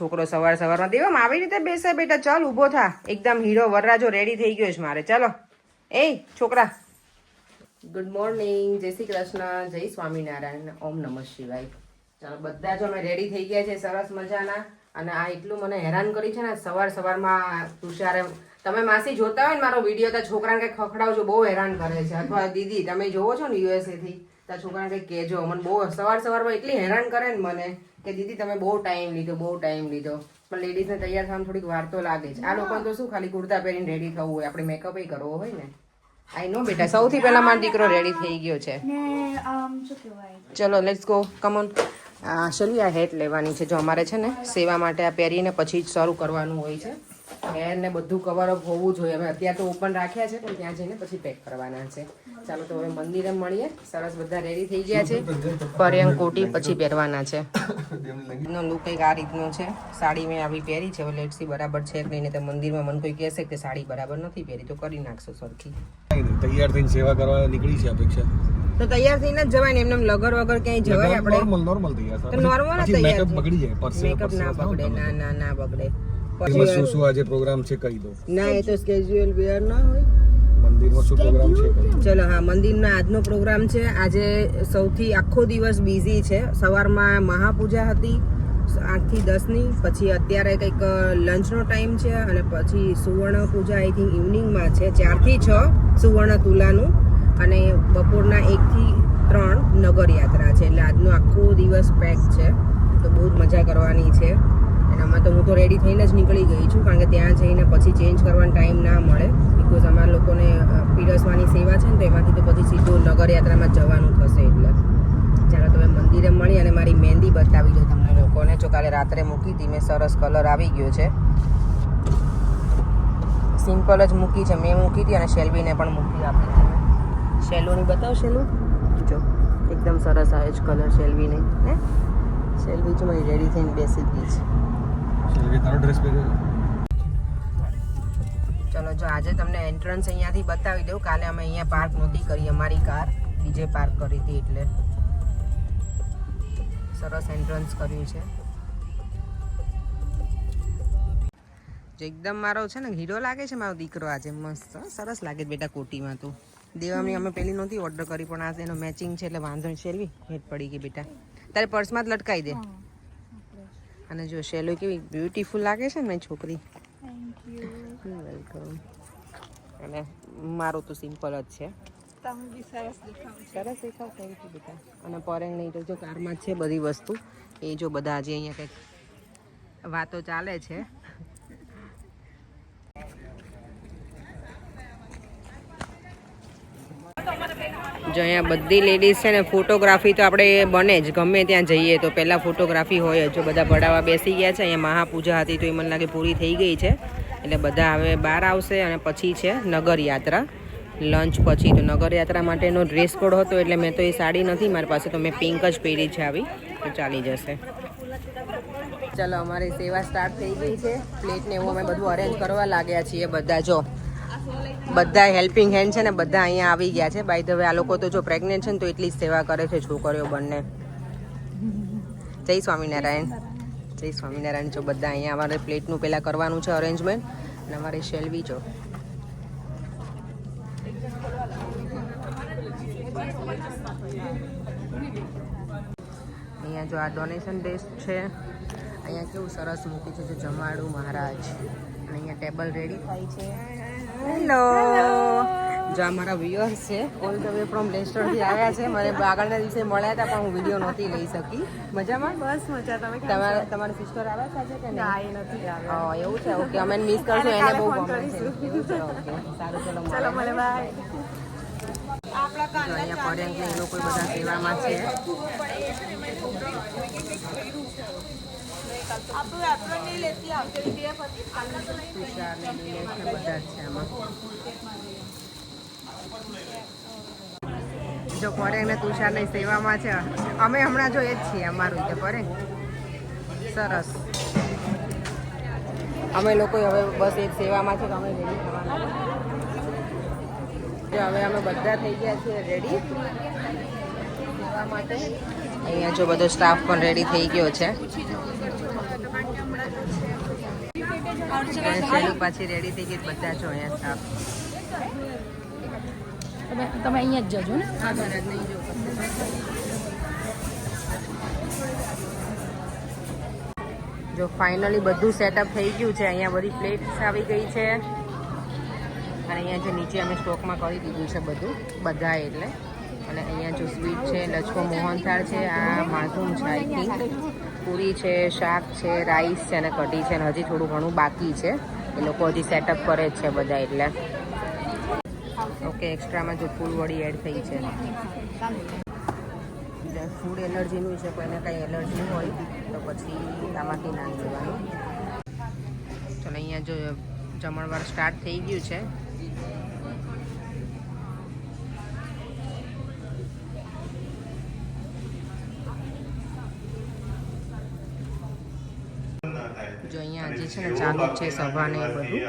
છોકરો સવાર સવારમાં દેવામાં આવી રીતે બેસે બેટા, ચાલ ઊભો થા. એકદમ હીરો વરરાજો રેડી થઈ ગયો છે મારે. ચાલો. એ છોકરા. ગુડ મોર્નિંગ જય શ્રી કૃષ્ણ. જય સ્વામિનારાયણ. ઓમ નમઃ શિવાય. ચાલો, બધા જ અમે રેડી થઈ ગયા છે સરસ મજાના. અને આ એટલું મને હેરાન કરી છે ને, સવાર સવારમાં તુષારે તમે માસી જોતા હોય ને મારો વીડિયો, તો છોકરાને કંઈક ખખડાવજો, બહુ હેરાન કરે છે. અથવા દીદી, તમે જોવો છો ને યુએસએ થી તો છોકરાને કંઈક કહેજો. મને બહુ સવાર સવારમાં એટલી હેરાન કરે ને મને. કે દીદી તમે બહુ ટાઈમ લીધો બહુ ટાઈમ લીધો. પણ લેડીઝને તૈયાર થવામાં થોડીક વાર તો લાગે છે. આ લોકોને તો શું ખાલી કુર્તા પહેરીને રેડી થવું હોય? આપણે મેકઅપ કરવો હોય ને? આઈ નો બેટા સૌથી પહેલા મારો દીકરો રેડી થઈ ગયો છે. ચલો લેટ્સ ગો કમોન ચલી આ હેટ લેવાની છે. જો અમારે છે ને સેવા માટે આ પહેરીને પછી જ શરૂ કરવાનું હોય છે. હેર ને બધું કવર અપ હોવું જોઈએ. અમે અત્યારે તો ઓપન રાખ્યા છે પણ ત્યાં જઈને પછી પેક કરવાના છે. ચાલો તો હવે મંદિરે મળીએ. સરસ બધા રેડી થઈ ગયા છે. પર્યંક કોટી પછી પહેરવાના છે. નો લુક કંઈક આ રીતનો છે. સાડી મેં આવી પહેરી છે. હવે લેટ્સ બરાબર છે કે નહીં. તો મંદિરમાં મને કોઈ કહેશે કે સાડી બરાબર નથી પહેરી. તો કરી નાખશો સરખી. તૈયાર થઈને સેવા કરવા નીકળી છે અપેક્ષા. તો તૈયાર થઈને જ જવાય ને. એમને એમ લગર વગર ક્યાંય જવાય આપણે? નોર્મલ નોર્મલ તૈયાર તો નોર્મલ તૈયાર મેકઅપ બગડી જાય. મેકઅપ ના બગડે ના ના ના બગડે. એમાં શું શું આજે પ્રોગ્રામ છે કહી દો. ના એ તો સ્કેજ્યુઅલ વેર ના હોય. મંદિરમાં શું પ્રોગ્રામ છે ચલો હા મંદિરનો આજનો પ્રોગ્રામ છે. આજે સૌથી આખો દિવસ બિઝી છે. સવારમાં મહાપૂજા હતી આઠથી દસની. પછી અત્યારે કંઈક લંચનો ટાઈમ છે અને પછી સુવર્ણ પૂજા આઈ થિંક ઇવનિંગમાં છે. ચારથી છ સુવર્ણ તુલાનું અને બપોરના એકથી ત્રણ નગર યાત્રા છે. એટલે આજનો આખો દિવસ પેક છે. તો બહુ જ મજા કરવાની છે. અને આમાં તો હું તો રેડી થઈને જ નીકળી ગઈ છું, કારણ કે ત્યાં જઈને પછી ચેન્જ કરવાનો ટાઈમ ના મળે. બિકોઝ અમારા લોકોને પીરસવાની સેવા છે ને, તો એમાંથી તો પછી સીધું નગરયાત્રામાં જવાનું થશે એટલે. ચાલો તમે મંદિરે મળી અને મારી મહેંદી બતાવી દો તમને લોકોને. જો કાલે રાત્રે મૂકી હતી, મેં સરસ કલર આવી ગયો છે. સિમ્પલ જ મૂકી છે. મેં મૂકી હતી અને શેલ્વીને પણ મૂકી આપી હતી. શેલુની બતાવ શેલુ જો, એકદમ સરસ આવે છે કલર શેલ્વીને ને શેલ્વી જો મારી રેડી થઈને બેસી ગઈ છે. શેલ્વી, તારો ડ્રેસ પહેર્યો ચલો જો આજે તમને એન્ટ્રન્સ અહીંયાથી બતાવી દઉં કાલે અમે અહીંયા પાર્ક નહોતી કરી અમારી કાર બીજે પાર્ક કરી હતી એટલે. સરસ એન્ટ્રન્સ કર્યું છે. જો એકદમ મારો છે ને હીરો લાગે છે મારો દીકરો આજે મસ્ત સરસ લાગે છે બેટા કોટીમાં તો. દેવાની અમે પેલી નહોતી ઓર્ડર કરી પણ આ એનો મેચિંગ છે એટલે વાંધો નહીં શેરવી હેઠ પડી ગઈ બેટા. તારે પર્સમાં જ લટકાઈ દે. અને જો શેલો કેવી બ્યુટીફુલ લાગે છે ને મારી છોકરી વેલકમ અને મારું તો સિમ્પલ જ છે. સરસ દેખાવ સરસ થેન્ક યુ બેટા અને પરેંગ નહીં તો જો કારમાં જ છે બધી વસ્તુ. એ જો બધા આજે અહીંયા કંઈક વાતો ચાલે છે. જો અહીંયા બધી લેડીઝ છે ને ફોટોગ્રાફી તો આપણે બને જ, ગમે ત્યાં જઈએ તો. પહેલાં ફોટોગ્રાફી હોય જો. બધા ભડાવા બેસી ગયા છે, અહીંયા મહાપૂજા હતી તો એ મને લાગે પૂરી થઈ ગઈ છે. એટલે બધા હવે બહાર આવશે અને પછી છે નગર યાત્રા લંચ પછી. તો નગરયાત્રા માટેનો ડ્રેસ કોડ હતો, એટલે મેં તો એ સાડી નથી, મારી પાસે તો મેં પિંક જ પહેરી છે આવી. તો ચાલી જશે. ચાલો, અમારી સેવા સ્ટાર્ટ થઈ ગઈ છે. પ્લેટને એવું અમે બધું અરેન્જ કરવા લાગ્યા છીએ બધા. જો બધા હેલ્પિંગ હેન્ડ છે ને બધા અહીંયા આવી ગયા છે. બાય ધ વે આ લોકો તો જો પ્રેગ્નેન્ટ છે ને તો એટલી જ સેવા કરે છે છોકરીઓ બંને. જય સ્વામિનારાયણ. જય સ્વામિનારાયણ. જો બધા અહીંયા અમારે પ્લેટનું પહેલાં કરવાનું છે અરેન્જમેન્ટ અને અમારે શેલવી જો. અહીંયા જો આ ડોનેશન ડેસ્ક છે. અહીંયા કેવું સરસ મૂકી છે જો જમાડું મહારાજ. અને અહીંયા ટેબલ રેડી થાય છે હેલો જો અમારા મારા વ્યુઅર્સ છે ઓલ ધ વે ફ્રોમ લેસ્ટરથી આવ્યા છે. મને આગળના દિવસે મળ્યા હતા પણ હું વીડિયો નહોતી લઈ શકી. મજામાં? બસ મજા. તમે તમારા તમારા સિસ્ટર આવ્યા છે આજે કે નહીં? નથી આવ્યા. હા એવું છે. ઓકે અમે મિસ કરશું એને બહુ ગમે છે. એવું છે ઓકે સારું ચલો ચલો મળે બાય અહીંયા પર્યંક એ લોકો બધા સેવામાં છે. છે આમાં. જો પરેંગ ને તુષારની સેવામાં છે. અમે હમણાં જો એ જ છીએ અમારું તે પરેંગ સરસ. અમે લોકો હવે બસ એ સેવામાં છે, તો અમે રેડી થવાના. હવે અમે બધા થઈ ગયા છીએ રેડી સેવા માટે. અહીંયા જો બધો સ્ટાફ પણ રેડી થઈ ગયો છે. શૈલું પાછી રેડી થઈ ગઈ બધા જો અહીંયા સ્ટાફ તમે તમે અહીંયા જ જજો ને. જો ફાઇનલી બધું સેટઅપ થઈ ગયું છે અહીંયા બધી પ્લેટ્સ આવી ગઈ છે. અને અહીંયા જે નીચે અમે સ્ટોકમાં કરી દીધું છે બધું બધા એટલે. અને અહીંયા જો સ્વીટ છે લચકો મોહનથાળ છે આ માધુમ છે આઈ થિંક પૂરી છે, શાક છે, રાઈસ છે અને કઢી છે અને હજી થોડું ઘણું બાકી છે. એ લોકો હજી સેટઅપ કરે જ છે બધા એટલે. ઓકે એક્સ્ટ્રામાં જો ફૂલવડી એડ થઈ છે. ફૂડ એલર્જીનું છે, કોઈને કંઈ એલર્જી હોય, તો પછી આમાંથી ના લેવાનું. ચલો, અહીંયા જો જમણવાર સ્ટાર્ટ થઈ ગયું છે જો અહીંયા હજી છે ને ચાલુ છે સભાને એ બધું.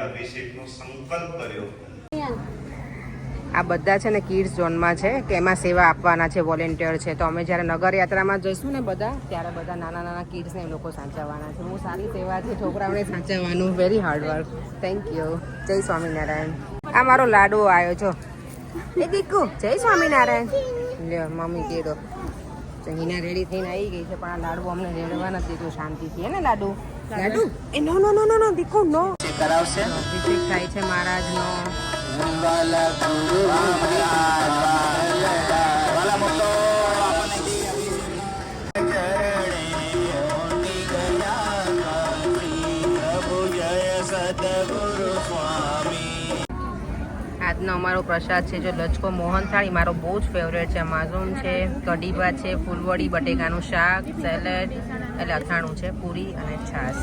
આ બધા છે ને કિડ્સ ઝોનમાં છે કે એમાં સેવા આપવાના છે વોલેન્ટિયર છે. તો અમે જ્યારે નગરયાત્રામાં જઈશું ને બધા ત્યારે બધા નાના નાના કિડ્સને એ લોકો સાચવવાના છે. હું સારી સેવા છે છોકરાઓને સાચવવાનું. Very hard work thank you જય સ્વામિનારાયણ. આ મારો લાડવો આવ્યો છો એ દીકુ જય સ્વામિનારાયણ. લ્યો મમ્મી કીધો તો હિના રેડી થઈને આવી ગઈ છે પણ આ લાડુ અમને રેડવા નથી દીધું. શાંતિથી હે ને લાડુ? લાડુ? એ નો નો નો નો નો દીકુ નો. અભિષેક થાય છે મહારાજનો. આજનો અમારો પ્રસાદ છે, જો લચકો મોહન થાળી, મારો બહુ જ ફેવરેટ છે માઝૂમ છે કઢી ભાત છે, ફૂલવડી, બટેકાનું શાક સેલેડ એટલે અથાણું છે, પૂરી અને છાશ.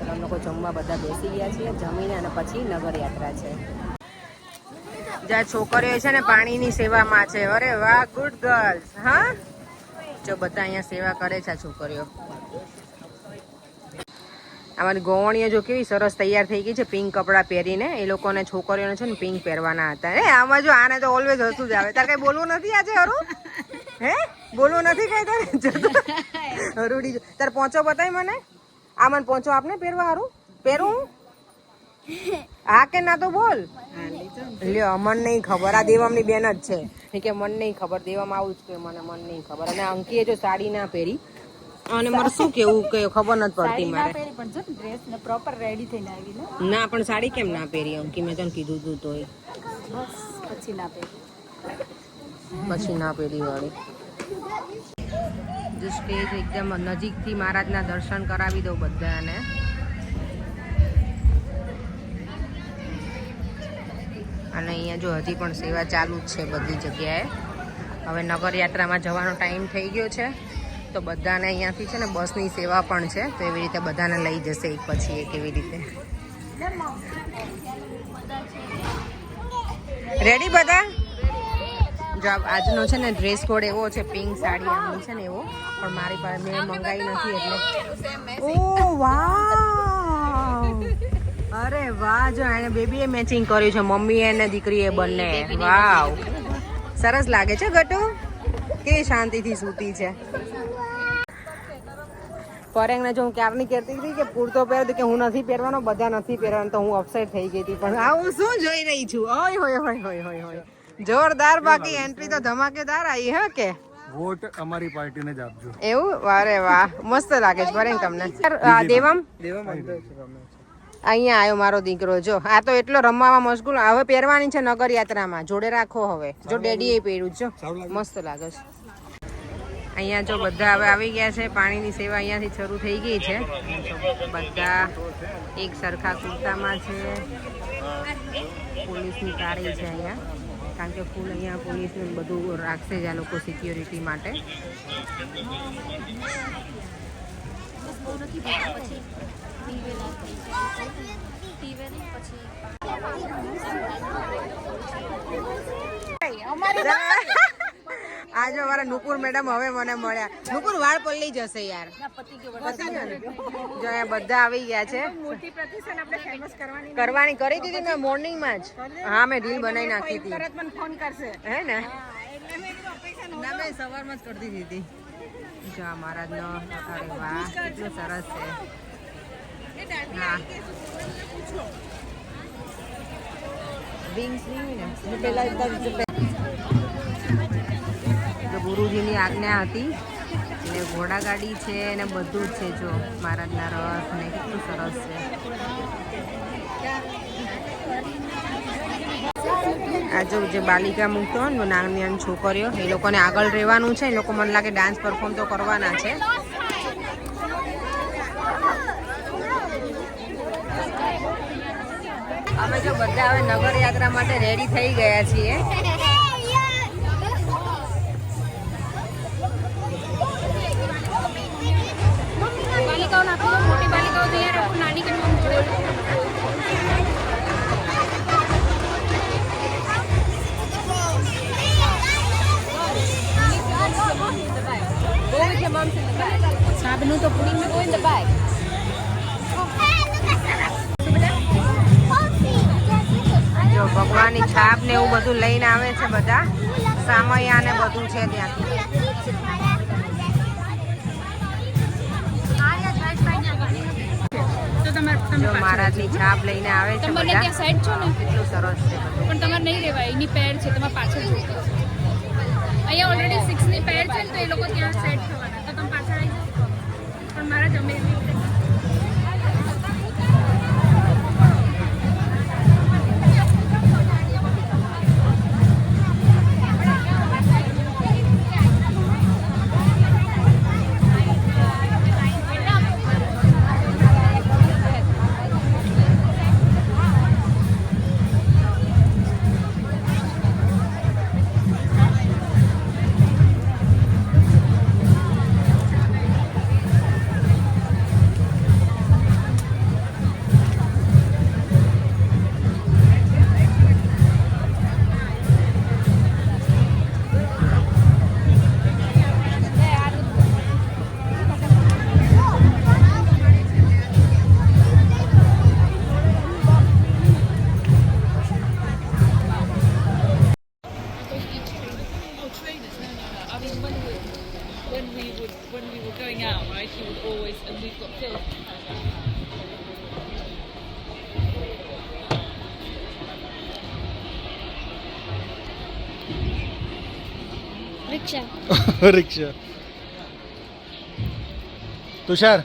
અમે લોકો જમવા બધા બેસી ગયા છીએ, જમીને અને પછી નગરયાત્રા છે. જ્યાં છોકરીઓ છે ને પાણીની સેવામાં છે, અરે વાહ ગુડ ગર્લ્સ હા? જો બધા અહીંયા સેવા કરે છે છોકરીઓ. અમારી ગોવણીઓ જો કેવી સરસ તૈયાર થઈ ગઈ છે પિંક કપડાં પહેરીને. એ લોકોને છોકરીઓને છે ને પિંક પહેરવાના હતા. હે, આમાં જો આને તો ઓલવેઝ હસું જ આવે. તારે કઈ બોલવું નથી આજે હરું હે? બોલવું નથી કઈ તારે? હરુડી તારે પહોંચો બતાય મને. આ મને પહોંચો આપને પહેરવા હારું પહેરું હા? કે ના તો બોલ. લ્યો મન નહીં ખબર. આ દેવમની બેન જ છે. કે, મન નહીં ખબર. દેવામાં આવું જ કે મને, મન નહીં ખબર. અને અંકીએ જો સાડી ના પહેરી અને મારે શું કેવું કે ખબર નથી પડતી મારે. પણ જો ડ્રેસ ને પ્રોપર રેડી થઈને આવી ને ના પણ સાડી કેમ ના પહેરી અંકી મેં તને કીધું તું તોય. બસ પછી ના પહેરી. પછી ના પહેરી વાળી. જો સ્ટેજ એકદમ નજીકથી મહારાજના દર્શન કરાવી દઉં બધાને. અને અહીંયા જો હજી પણ સેવા ચાલુ જ છે બધી જગ્યાએ. હવે નગરયાત્રામાં જવાનો ટાઈમ થઈ ગયો છે. તો બધાને અહીંયાથી છે ને બસની સેવા પણ છે તો એવી રીતે બધાને લઈ જશે એક પછી એક એવી રીતે. રેડી બધા? જો આજનો છે ને ડ્રેસ કોડ એવો છે પિંક સાડી આમ છે ને એવો પણ મારી પાસે મેં મંગાવી નથી એટલે. ઓ વાવ! અરે વાહ જો એને બેબીએ મેચિંગ કર્યું છે મમ્મી અને દીકરીએ બંને. વાવ! સરસ લાગે છે ગટુ? કે શાંતિથી સૂતી છે. પરેંગને જો હું ક્યારની કહેતી હતી કે પૂરતો પહેર કે હું નથી પહેરવાનો બધા નથી પહેરવાનો તો હું અપસેટ થઈ ગઈ હતી. પણ આ હું શું જોઈ રહી છું? ઓય હોય હોય હોય હોય હોય જોરદાર બાકી એન્ટ્રી તો ધમાકેદાર આવી હે કે? વોટ અમારી પાર્ટીને જ આપજો. એવું? અરે વાહ. મસ્ત લાગે છે પરેંગ તમને. આ દેવમ? અહીંયા આવ્યો મારો દીકરો જો. આ તો એટલો રમવામાં મશગુલ. હવે પહેરવાની છે નગર યાત્રામાં જોડે રાખો હવે. જો ડેડીએ પહેર્યું છે જો. મસ્ત લાગે છે. અહીંયા જો બધા હવે આવી ગયા છે પાણીની સેવા અહીંયાથી શરૂ થઈ ગઈ છે. બધા એક સરખા કુર્તામાં છે. પોલીસની તાળી છે અહીંયા. કારણ કે ફૂલ અહીંયા પોલીસને બધું રાખશે જ આ લોકો સિક્યોરિટી માટે. આજે અમારા નુપુર મેડમ હવે મને મળ્યા. નુપુર વાળ પલ્લી જશે યાર? જો બધા આવી ગયા છે. કરવાની કરી દીધી મેં મોર્નિંગમાં જ હા મેં રીલ બનાવી નાખી હતી. તરત મને ફોન કરશે. હે ને? મેં ના મેં સવારમાં જ કરી દીધી હતી. જો આ મહારાજનો અરે વાહ કેટલું સરસ છે. હા વિંગ્સ નહીં ને પેલા તો ગુરુજીની આજ્ઞા હતી. એટલે ઘોડાગાડી છે ને બધું જ છે જો. મહારાજના રથ ને કેટલું સરસ છે. આ જો જે બાલિકા મૂકતો ને નાની નાની છોકરીઓ, એ લોકોને આગળ રહેવાનું છે. એ લોકો મને લાગે ડાન્સ પરફોર્મ તો કરવાના છે. અમે જો બધા હવે નગર યાત્રા માટે રેડી થઈ ગયા છીએ. બાલિકાઓ આપી દો મોટી બાલિકાઓ તૈયાર રાખો, નાની કન્ફર્મ જોડે go જો ભગવાનની છાપ ને એવું બધું લઈને આવે છે બધા. સામૈયા ને બધું છે ત્યાંથી. મહારાજની છાપ લઈને આવે છે તમે ત્યાં સાઈડ છો ને? કેટલું સરસ છે પણ તમારે નહીં રહેવાય એની પેર છે તમારે પાછળ જોઈતી અહીંયા ઓલરેડી સિક્સની પેર છે ને તો એ લોકો ત્યાં સેટ થવાના. તો તમે પાછળ આવી જાઓ. પણ મારા જમે રિક્ષા. તુષાર?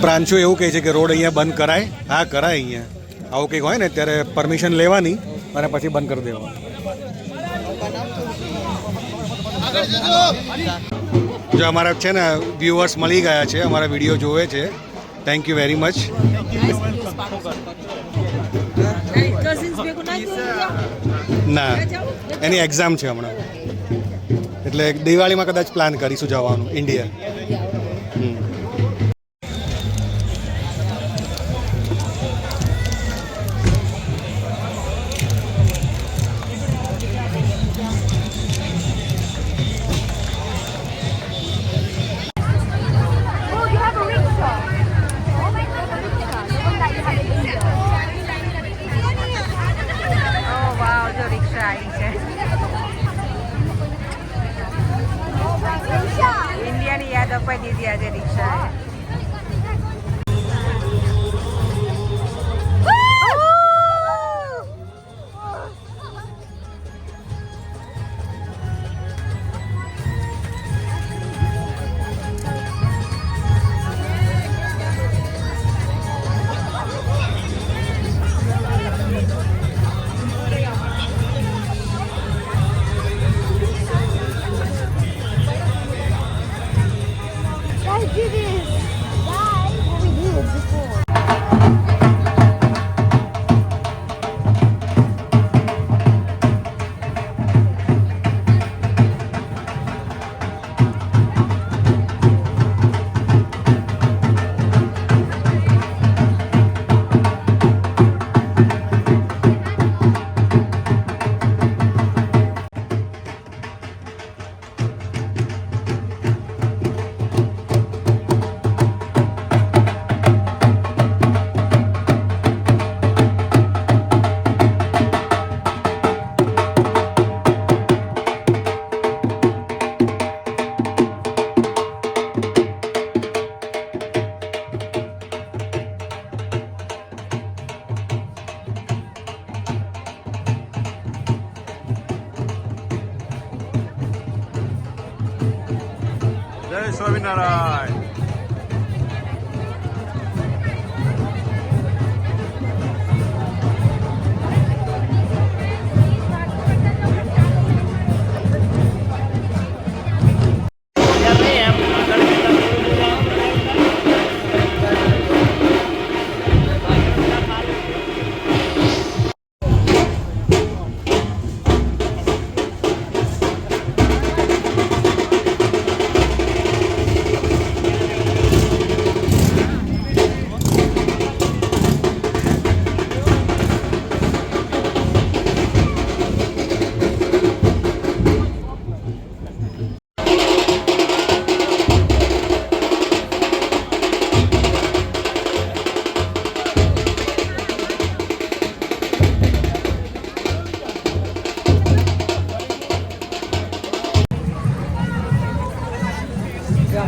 પ્રાંશુ એવું કહે છે કે રોડ અહીંયા બંધ કરાય. હા કરાય અહીંયા. આવું કંઈક હોય ને, ત્યારે પરમિશન લેવાની અને પછી બંધ કરી દેવાનું. જો અમારા છે ને વ્યુઅર્સ મળી ગયા છે, અમારા વીડિયો જોવે છે. થેન્ક યુ વેરી મચ ના, એની એક્ઝામ છે હમણાં. એટલે દિવાળીમાં કદાચ પ્લાન કરીશું જવાનું ઇન્ડિયા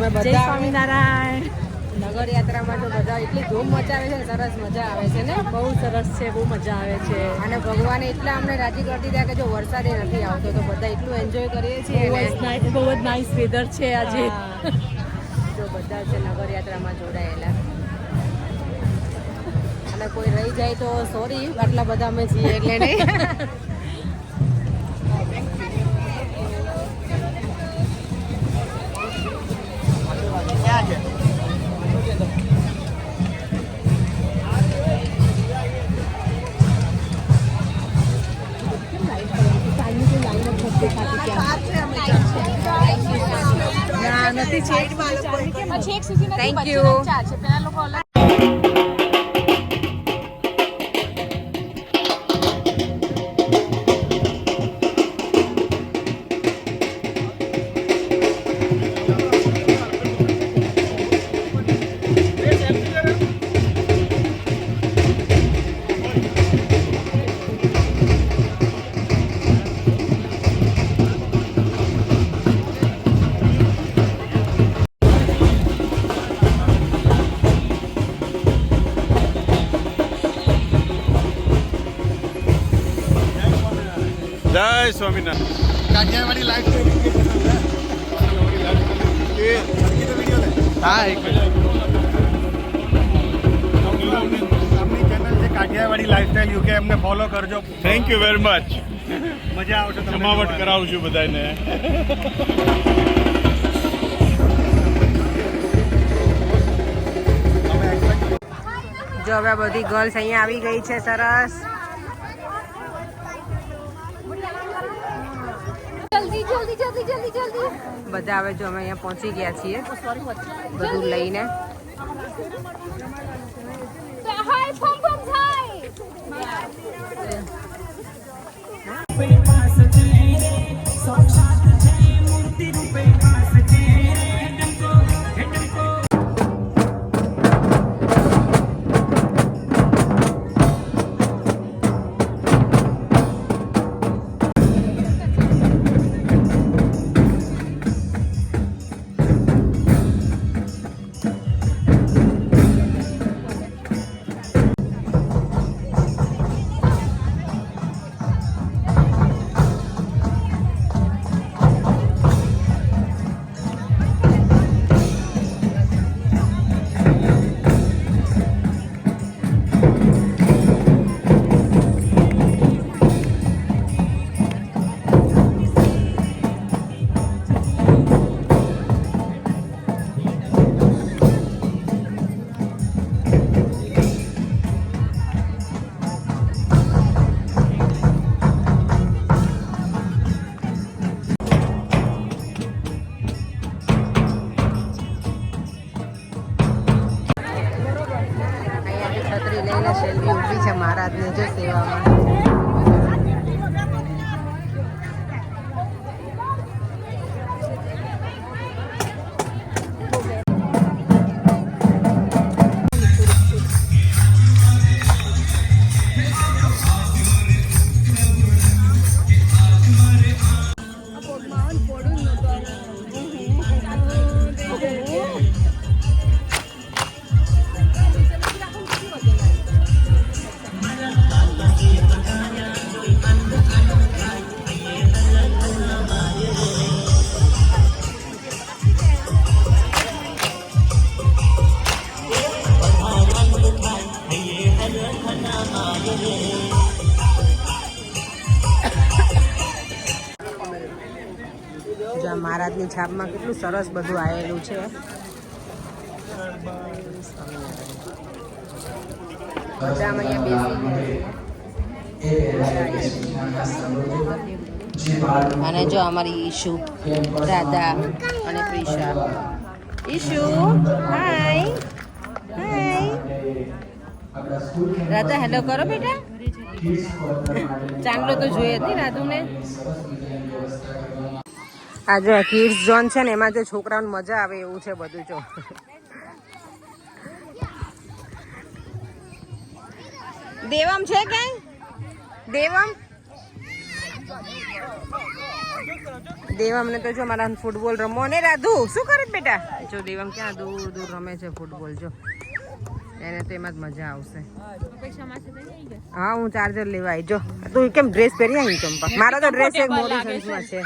અમે બધા સ્વામિનારાયણ. નગર યાત્રામાં તો બધા એટલી ધૂમ મચાવે છે સરસ મજા આવે છે ને? બહુ સરસ છે બહુ મજા આવે છે. અને ભગવાને એટલા અમને રાજી કરી દીધા કે જો વરસાદ નથી આવતો તો બધા એટલું એન્જોય કરીએ છીએ બહુ જ નાઇસ બહુ જ નાઇસ વેધર છે આજે. જો બધા છે નગર યાત્રામાં જોડાયેલા. અને કોઈ રહી જાય તો સોરી આટલા બધા અમે છીએ એટલે નહીં. નથી છે. પછી એક સ્વામિનારાયણ. કાઠિયાવાડી લાઈફ હા એક કાઠિયાવાડી લાઈફસ્ટાઈલ યુકે એમને ફોલો કરજો. થેન્ક યુ વેરી મચ મજા આવશે જમાવટ કરાવશું કરાવું છું બધાને જો હવે બધી ગર્લ્સ અહીંયા આવી ગઈ છે સરસ. બધા હવે જો અમે અહીંયા પહોંચી ગયા છીએ. બધું લઈને. આ છાપમાં કેટલું સરસ બધું આવેલું છે. અને જો અમારી ઈશુ દાદા અને પ્રિશા. ઈશુ, હાય હાય. રાધા હેલો કરો બેટા. ચાંદલો તો જોઈએ હતી રાધુને આ જો કિડ્સ ઝોન છે ને, એમાં જો છોકરાઓને મજા આવે એવું છે બધું જો. દેવમ છે કઈ દેવમ? દેવમ ને તો જો મારા ફૂટબોલ રમો. ને રાધુ શું કરે બેટા? જો દેવમ ક્યાં દૂર દૂર રમે છે ફૂટબોલ જો. એને તો એમાં જ મજા આવશે. હા, હું ચાર્જર લેવા આવી જો, તું કેમ ડ્રેસ પહેરી આવી ચંપા મારો તો ડ્રેસ એક મોટી સાઈઝમાં છે.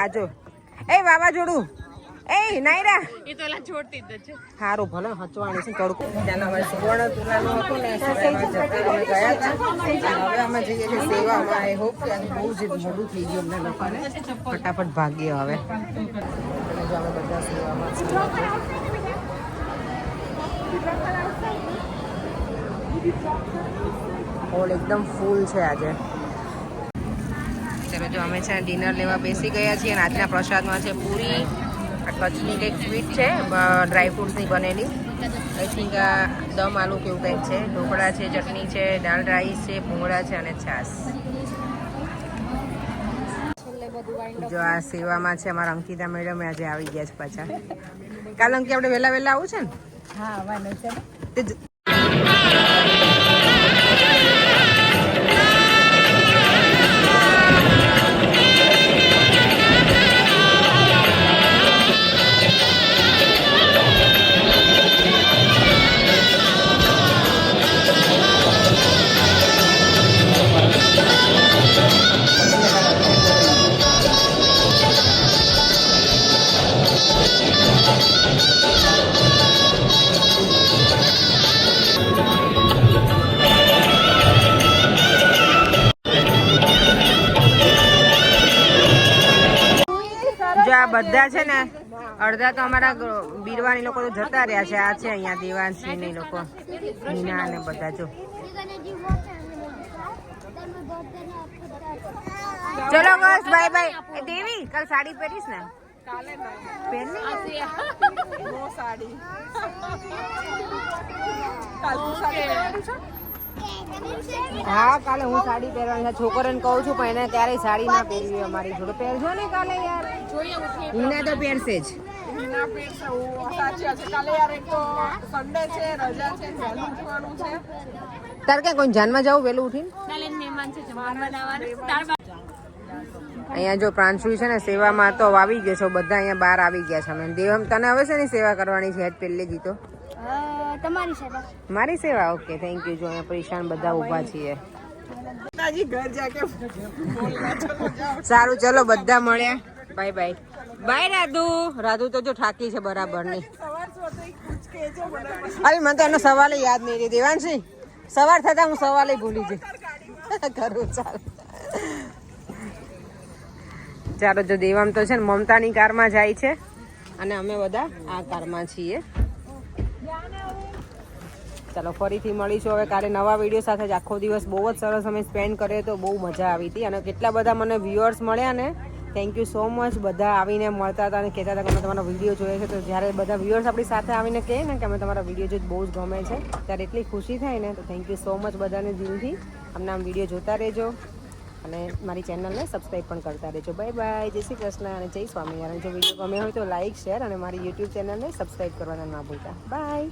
આ જો. એ વાવાઝોડું એ નાયરા. એ તો એલા છોડતી જ છે. સારું ભલે હચવાણી છે તડકો. ત્યાંના હવે સુવર્ણ તુલાનું હતું ને અમે ગયા હતા. હવે અમે જઈએ છીએ સેવામાં. આઈ હોપ કે આજે બહુ જ મોડું થઈ ગયું અમને લોકોને. ફટાફટ ભાગીએ હવે. જો અમે બધા સેવામાં હોલ એકદમ ફૂલ છે આજે. ચલો જો અમે છે ડિનર લેવા બેસી ગયા છીએ અને આજના પ્રસાદમાં છે પૂરી કચ્છની કંઈક સ્વીટ છે ડ્રાય ફ્રૂટ્સની બનેલી. આઈ થિંક આ દમ આલુ કેવું કંઈક છે. ઢોકળા છે ચટણી છે દાળ રાઈસ છે ભૂંગળા છે અને છાશ. જો આ સેવામાં છે અમારા અંકિતા મેડમ આજે આવી ગયા છે પાછા. કાલ અંકી આપણે વહેલા વહેલા આવું છે ને? હા આવવાનું છે. બધા છે ને અડધા તો અમારા બીરવાની લોકો તો જતા રહ્યા છે. આ છે અહીંયા દેવાંશી ની લોકો મીના અને બધા જો. ચલો બસ બાય બાય દેવી કાલ સાડી પહેરીશ ને? સાડી. તું હા કાલે હું સાડી પહેરવાની છોકરાને કહું છું પણ એને ક્યારેય સાડી ના પહેરવી અમારી જોડે. પહેરજો ને કાલે યાર. હિના તો પહેરશે જ. ના પહેરશે સાચી વાત છે. કાલે યાર એક તો સન્ડે છે રજા છે વહેલું ઉઠવાનું છે. તારે ક્યાં કોઈ જાનમાં જવું વહેલું ઉઠીને? મહેમાન છે જમવા બનાવવાનું દાળ ભાત. અહીંયા જો પ્રાંશુ છે ને સેવામાં તો આવી ગયો છો. બધા અહીંયા બહાર આવી ગયા છે. અમે દેવમ તને હવે છે ને સેવા કરવાની છે? હેડ પહેલે જીતો. તમારી સેવા. મારી સેવા ઓકે થેન્ક યુ જો અહીંયા પરેશાન બધા ઊભા છીએ. તાજી ઘર જા સારું ચલો બધા મળ્યા. Bye bye bye Radhu. Radhu તો જો થાકી છે બરાબરની અરે મને તો એનો સવાલ યાદ નહીં રહી. દેવાંશી સવાર થતા હું સવાલે ભૂલી જઈ. કરું ચાલ. ચાલો જો દેવામ તો છે ને મમતાની કારમાં જાય છે. અને અમે બધા આ કારમાં છીએ. ચાલો, ફરીથી મળીશું. હવે કાલે નવા વીડિયો સાથે જ આખો દિવસ બહુ જ સરસ અમે સ્પેન્ડ કર્યો તો બહુ મજા આવી હતી અને કેટલા બધા મને વ્યુઅર્સ મળ્યા ને થેન્ક યુ સો મચ બધા આવીને મળતા હતા અને કહેતા હતા કે અમે તમારો વીડિયો જોયો છે. તો જ્યારે બધા વ્યુઅર્સ આપણી સાથે આવીને કહે ને કે અમે તમારા વીડિયો જોઈ બહુ જ ગમે છે, ત્યારે એટલી ખુશી થાય ને, તો થેન્ક યુ સો મચ બધાને દિલથી. અમને આમ વીડિયો જોતા રહેજો અને મારી ચેનલને સબસ્ક્રાઈબ પણ કરતા રહેજો. બાય બાય જય શ્રી કૃષ્ણ અને જય સ્વામિનારાયણ. જો વીડિયો ગમે હોય તો લાઇક શેર અને મારી યુટ્યુબ ચેનલને સબસ્ક્રાઈબ કરવાના ના ભૂલતા. બાય